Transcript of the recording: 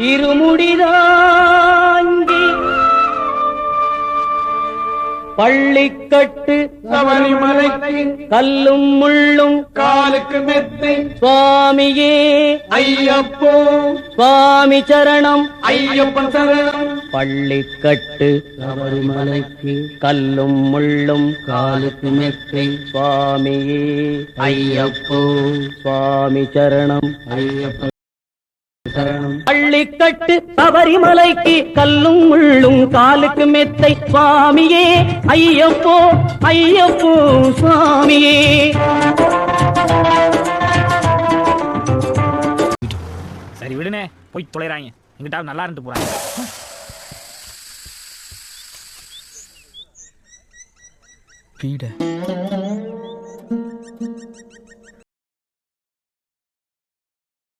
இருமுடிதாங்கி பள்ளிக்கட்டு சபரிமலைக்கு கல்லும் முள்ளும் காலுக்கு மெத்தை சுவாமியே. ஐயப்போ. சுவாமி சரணம். ஐயப்பன் சரணம். பள்ளிக்கட்டு சபரிமலைக்கு கல்லும் முள்ளும் காலுக்கு மெத்தை சுவாமியே. ஐயப்போ. சுவாமி சரணம். ஐயப்ப சரணம் பள்ளிக்கட்டு சபரிமலைக்கு கல்லும் முள்ளும் காலுக்கு மெத்தை. சுவாமியே ஐயப்போ ஐயப்போ சுவாமியே. சரி விடுனே. போய் தொலைறாங்க. எங்கிட்ட நல்லா இருந்து போறாங்க. வீட